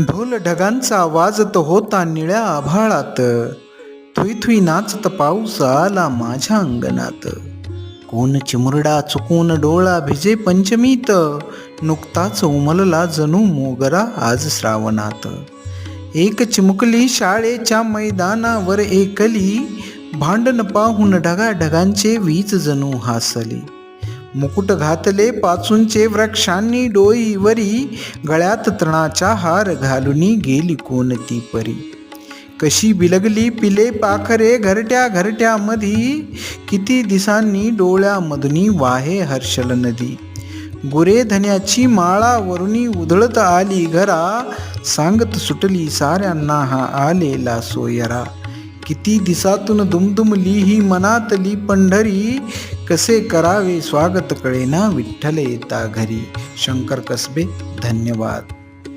ढोल ढगांचा वाजत होता निळ्या आभाळात. थुई थुई नाचत पाऊस आला माझ्या अंगणात. कोण चिमुरडा चुकून डोळा भिजे पंचमीत? नुकताच उमलला जणू मोगरा आज श्रावणात. एक चिमुकली शाळेच्या मैदानावर एकली. भांडण पाहून ढगा ढगांचे वीज जणू हासली. मुकुट घातले पाचूंचे वृक्षांनी डोईवरी गळ्यात तृणाचा हार घालूनी गेली कोणती परी. कशी बिलगली पिले पाखरे घरट्या घरट्यामधी किती दिसांनी डोळ्यामधुनी वाहे हर्षल नदी. गुरे धन्याची माळा उधळत आली घरा सांगत सुटली साऱ्यांना हा आलेला सोयरा. किती दिसातून दुमदुमली ही मनातली पंढरी. कसे करावे स्वागत कळेना विठ्ठल येता घरी. शंकर कसबे धन्यवाद.